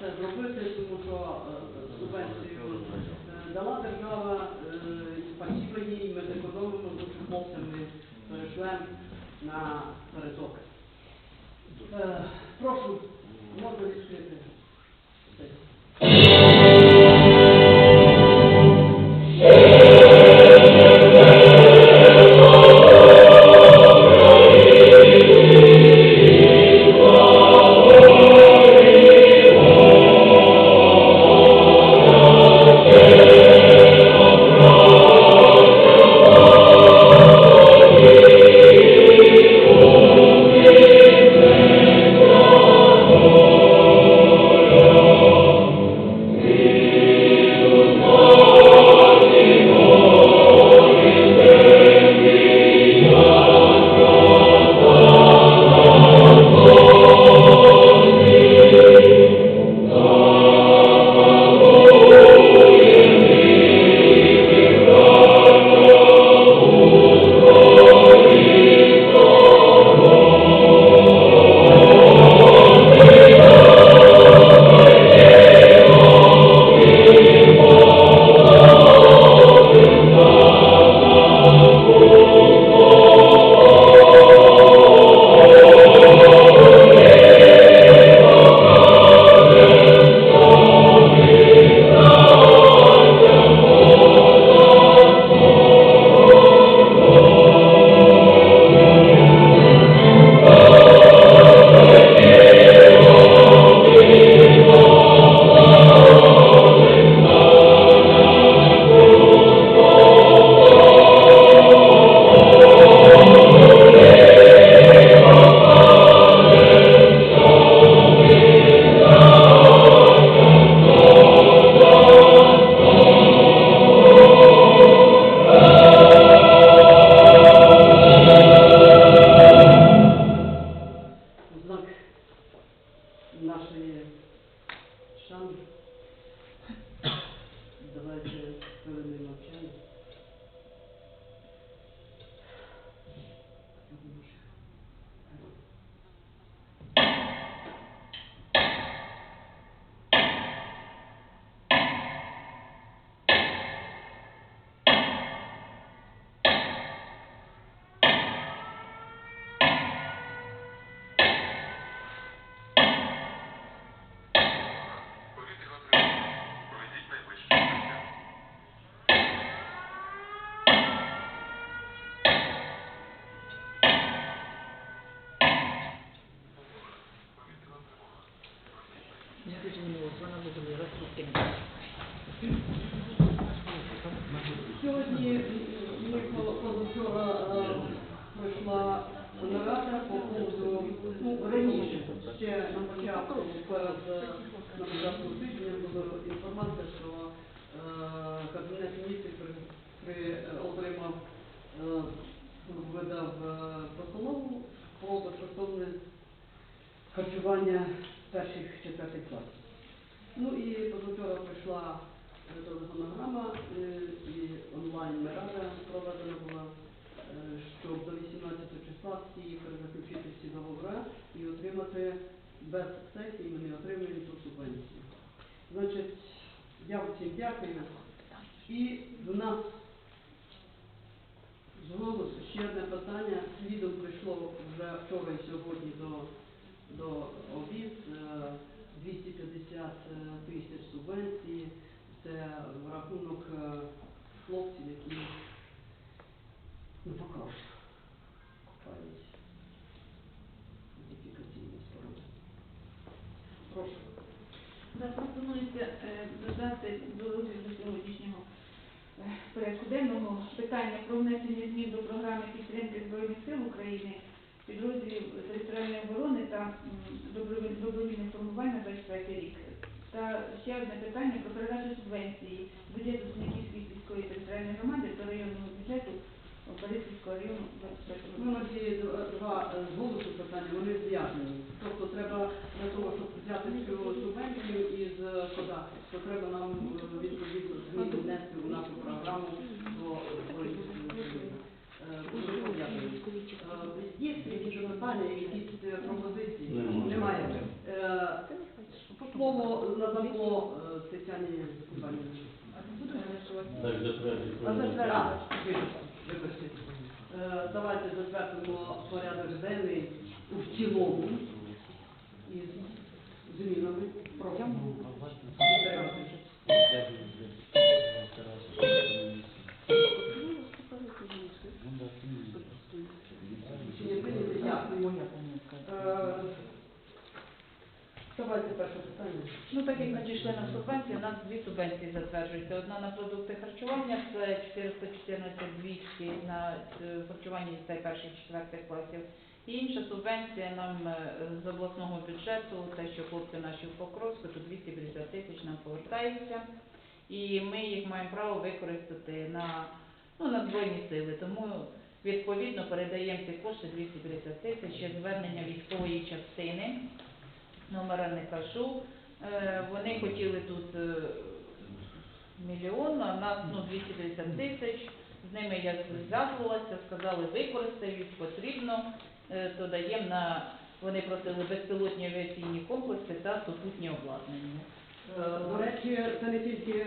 це зробити, тому що е, субвенцію е, дала держава, спасіба і спасибо їй, ми зекономимо, що хлопцям ми на переток. Е, Прошу, можна відкрити. Прийшла е, е, і онлайн нарада проведена була, е, щоб до 18 числа всі перезаключити всі договори і отримати без сесії, ми не отримуємо ту субвенцію. Значить, я всім дякую. І в нас з ще одне питання. Слідом прийшло вже вчора і сьогодні до, до 250 тисяч субвенції. Це в рахунок е, хлопців, які ну, покрош купають ідентифікаційні споруди. Прошу. Запропонується е, додати до сьогоднішнього е, порядку денного питання про внесення змін до програми підтримки Збройних сил України, підрозділів територіальної оборони та добровільних формувань на 25 рік. Та ще одне питання про передачу субвенції бюджету Синяківської сільської територіальної громади до районного бюджету Борисівського району 25 Ну, на ці два е, з голосу питання, вони зв'язані. Тобто треба для того, щоб взяти цю субвенцію із е, податку, то треба нам е, відповідно зміни внести в нашу програму до Борисівської України. Е, Дуже дякую. Е, Є якісь запитання, якісь е, пропозиції? Немає. Немає. Е, Слово надамо е, Тетяні Іванівні. А не буде голосувати? Так, затвердити. А затвердити. Вибачте, вибачте. Е, Давайте затвердимо порядок денний у цілому із змінами. Прошу. Дякую. Е, Давайте перше питання. Ну, так як надійшли на субвенції, у нас дві субвенції затверджуються. Одна на продукти харчування, це 414 200 на е, харчування дітей перших четвертих класів. І інша субвенція нам е, з обласного бюджету, те, що хлопці наші в Покровську, то 250 тисяч нам повертається. І ми їх маємо право використати на, ну, на Збройні сили. Тому відповідно передаємо ці кошти 250 тисяч, є звернення військової частини номера не кажу. Е, Вони хотіли тут е, мільйон, а в нас ну, 250 тисяч. З ними я зв'язувалася, сказали, використають, потрібно, е, то даємо на, вони просили безпілотні авіаційні комплекси та супутні обладнання. До речі, це не тільки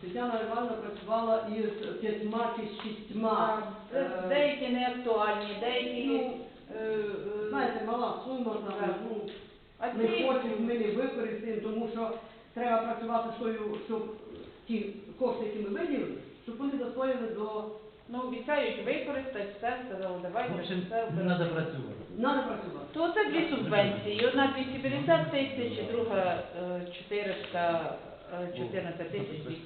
Тетяна Івановна працювала із п'ятьма чи шістьма. Деякі не актуальні, деякі... Е, е, Знаєте, мала сума там, ну, не хочуть, ми не використаємо, тому що треба працювати з тою, щоб ті кошти, які ми виділили, щоб вони достояли до Ну, обіцяють використати все, сказали, давайте В общем, все треба працювати. надо працювати. То це дві субвенції. Одна 250 тисяч, друга е, 414 тисяч 200.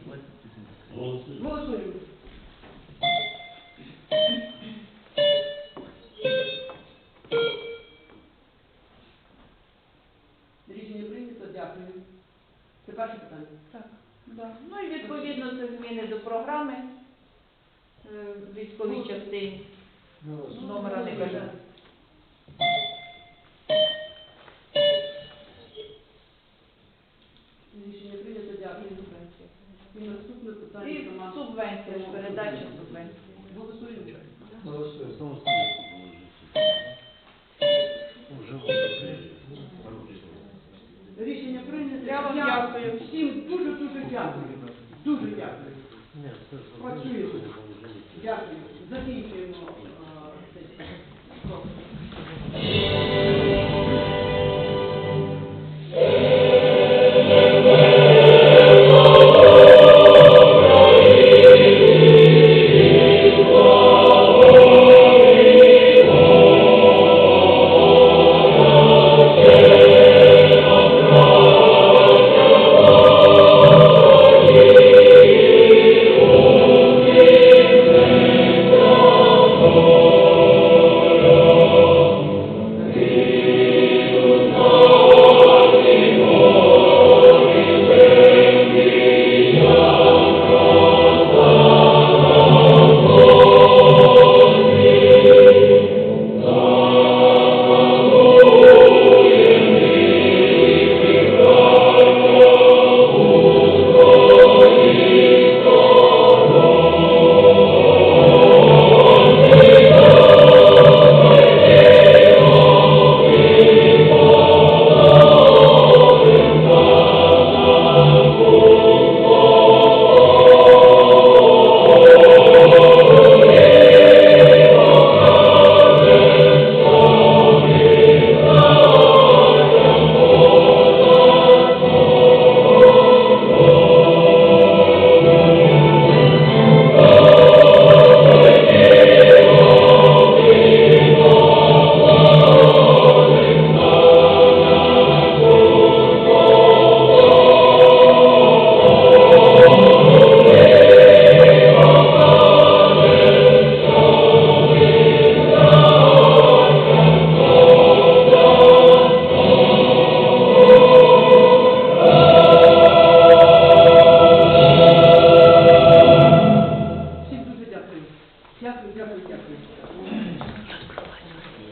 Голосуємо. Голосуємо. Рішення прийнято, дякую. Це перше питання. Так, да. Ну і відповідно це зміни до програми е, військовій частині. Номера не кажу. Рішення прийнято, дякую. І наступне питання І сама. субвенція, передача субвенції. Голосуємо. Рішення дякую. Всім дуже-дуже дякую. Дуже дякую. Працюємо. Дякую. Закінчуємо.